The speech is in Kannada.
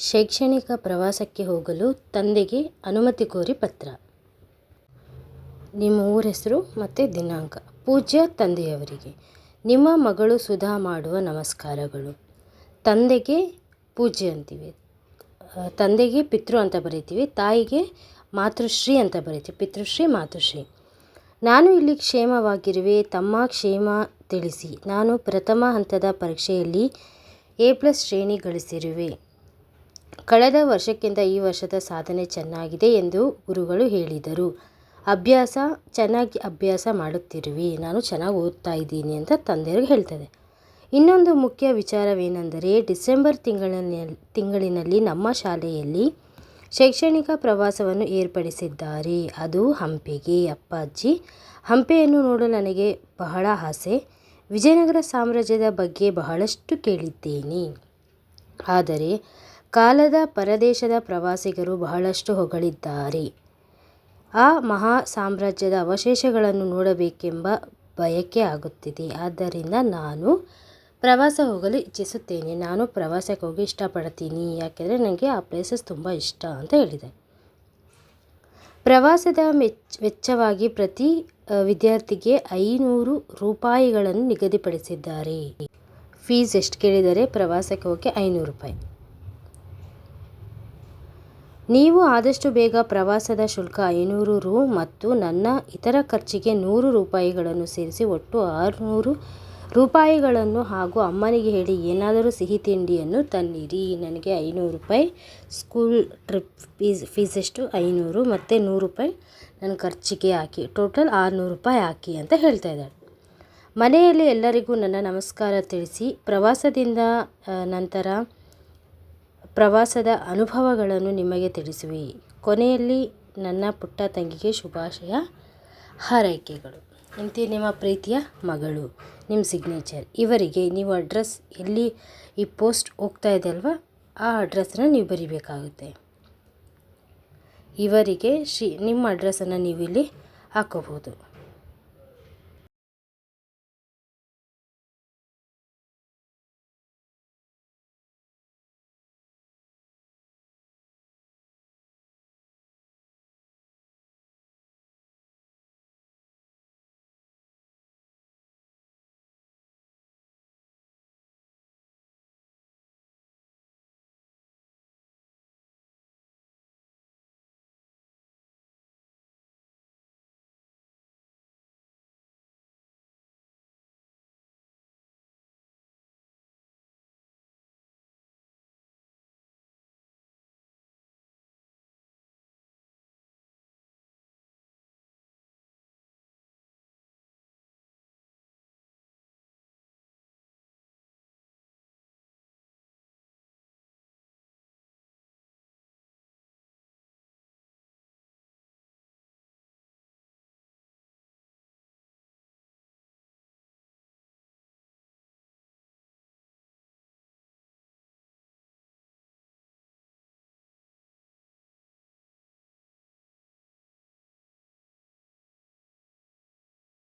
ಶೈಕ್ಷಣಿಕ ಪ್ರವಾಸಕ್ಕೆ ಹೋಗಲು ತಂದೆಗೆ ಅನುಮತಿ ಕೋರಿ ಪತ್ರ. ನಿಮ್ಮ ಊರ ಹೆಸರು ಮತ್ತು ದಿನಾಂಕ. ಪೂಜ್ಯ ತಂದೆಯವರಿಗೆ. ನಿಮ್ಮ ಮಗಳು ಸುಧಾ ಮಾಡುವ ನಮಸ್ಕಾರಗಳು. ತಂದೆಗೆ ಪೂಜ್ಯ ಅಂತೀವಿ. ತಂದೆಗೆ ಪಿತೃ ಅಂತ ಬರಿತೀವಿ. ತಾಯಿಗೆ ಮಾತೃಶ್ರೀ ಅಂತ ಬರಿತೀವಿ. ಪಿತೃಶ್ರೀ, ಮಾತೃಶ್ರೀ. ನಾನು ಇಲ್ಲಿ ಕ್ಷೇಮವಾಗಿರುವೆ. ತಮ್ಮ ಕ್ಷೇಮ ತಿಳಿಸಿ. ನಾನು ಪ್ರಥಮ ಹಂತದ ಪರೀಕ್ಷೆಯಲ್ಲಿ ಎ ಪ್ಲಸ್ ಶ್ರೇಣಿ ಗಳಿಸಿರುವೆ. ಕಳೆದ ವರ್ಷಕ್ಕಿಂತ ಈ ವರ್ಷದ ಸಾಧನೆ ಚೆನ್ನಾಗಿದೆ ಎಂದು ಗುರುಗಳು ಹೇಳಿದರು. ಅಭ್ಯಾಸ, ಚೆನ್ನಾಗಿ ಅಭ್ಯಾಸ ಮಾಡುತ್ತಿರುವಿ. ನಾನು ಚೆನ್ನಾಗಿ ಓದ್ತಾ ಇದ್ದೀನಿ ಅಂತ ತಂದೆಯವ್ರಿಗೆ ಹೇಳ್ತದೆ ಇನ್ನೊಂದು ಮುಖ್ಯ ವಿಚಾರವೇನೆಂದರೆ, ಡಿಸೆಂಬರ್ ತಿಂಗಳ ತಿಂಗಳಿನಲ್ಲಿ ನಮ್ಮ ಶಾಲೆಯಲ್ಲಿ ಶೈಕ್ಷಣಿಕ ಪ್ರವಾಸವನ್ನು ಏರ್ಪಡಿಸಿದ್ದಾರೆ. ಅದು ಹಂಪಿಗೆ. ಅಪ್ಪಾಜಿ, ಹಂಪೆಯನ್ನು ನೋಡಲು ನನಗೆ ಬಹಳ ಆಸೆ. ವಿಜಯನಗರ ಸಾಮ್ರಾಜ್ಯದ ಬಗ್ಗೆ ಬಹಳಷ್ಟು ಕೇಳಿದ್ದೇನೆ. ಆದರೆ ಕಾಲದ ಪರದೇಶದ ಪ್ರವಾಸಿಗರು ಬಹಳಷ್ಟು ಹೊಗಳಿದ್ದಾರೆ. ಆ ಮಹಾ ಸಾಮ್ರಾಜ್ಯದ ಅವಶೇಷಗಳನ್ನು ನೋಡಬೇಕೆಂಬ ಬಯಕೆ ಆಗುತ್ತಿದೆ. ಆದ್ದರಿಂದ ನಾನು ಪ್ರವಾಸ ಹೋಗಲು ಇಚ್ಛಿಸುತ್ತೇನೆ. ನಾನು ಪ್ರವಾಸಕ್ಕೆ ಹೋಗಿ ಇಷ್ಟಪಡ್ತೀನಿ. ಯಾಕೆಂದರೆ ನನಗೆ ಆ ಪ್ಲೇಸಸ್ ತುಂಬ ಇಷ್ಟ ಅಂತ ಹೇಳಿದೆ ಪ್ರವಾಸದ ಮೆಚ್, ವೆಚ್ಚವಾಗಿ ಪ್ರತಿ ವಿದ್ಯಾರ್ಥಿಗೆ ಐನೂರು ರೂಪಾಯಿಗಳನ್ನು ನಿಗದಿಪಡಿಸಿದ್ದಾರೆ. ಫೀಸ್ ಎಷ್ಟು ಕೇಳಿದರೆ ಪ್ರವಾಸಕ್ಕೆ ಹೋಗಿ ಐನೂರು ರೂಪಾಯಿ. ನೀವು ಆದಷ್ಟು ಬೇಗ ಪ್ರವಾಸದ ಶುಲ್ಕ ಐನೂರು ರೂ ಮತ್ತು ನನ್ನ ಇತರ ಖರ್ಚಿಗೆ ನೂರು ರೂಪಾಯಿಗಳನ್ನು ಸೇರಿಸಿ ಒಟ್ಟು ಆರುನೂರು ರೂಪಾಯಿಗಳನ್ನು ಹಾಗೂ ಅಮ್ಮನಿಗೆ ಹೇಳಿ ಏನಾದರೂ ಸಿಹಿ ತಿಂಡಿಯನ್ನು ತನ್ನಿರಿ. ನನಗೆ ಐನೂರು ರೂಪಾಯಿ ಸ್ಕೂಲ್ ಟ್ರಿಪ್ ಫೀಸ್ ಫೀಸ್ ಎಷ್ಟು ಐನೂರು ಮತ್ತು ನೂರು ರೂಪಾಯಿ ನನ್ನ ಖರ್ಚಿಗೆ ಹಾಕಿ, ಟೋಟಲ್ ಆರುನೂರು ರೂಪಾಯಿ ಹಾಕಿ ಅಂತ ಹೇಳ್ತಾ ಇದ್ದಾಳೆ. ಮನೆಯಲ್ಲಿ ಎಲ್ಲರಿಗೂ ನನ್ನ ನಮಸ್ಕಾರ ತಿಳಿಸಿ, ಪ್ರವಾಸದಿಂದ ನಂತರ ಪ್ರವಾಸದ ಅನುಭವಗಳನ್ನು ನಿಮಗೆ ತಿಳಿಸುವಿ. ಕೊನೆಯಲ್ಲಿ ನನ್ನ ಪುಟ್ಟ ತಂಗಿಗೆ ಶುಭಾಶಯ. ಹಾರೈಕೆಗಳು. ಇಂತಿ ನಿಮ್ಮ ಪ್ರೀತಿಯ ಮಗಳು. ನಿಮ್ಮ ಸಿಗ್ನೇಚರ್ ಇವರಿಗೆ ನೀವು ಅಡ್ರೆಸ್ ಎಲ್ಲಿ ಈ ಪೋಸ್ಟ್ ಹೋಗ್ತಾ ಇದೆ ಅಲ್ವಾ? ಆ ಅಡ್ರೆಸ್ಸನ್ನು ನೀವು ಬರಿಬೇಕಾಗುತ್ತೆ. ಇವರಿಗೆ ಶ್ರೀ ನಿಮ್ಮ ಅಡ್ರೆಸ್ಸನ್ನು ನೀವು ಇಲ್ಲಿ ಹಾಕೋಬೋದು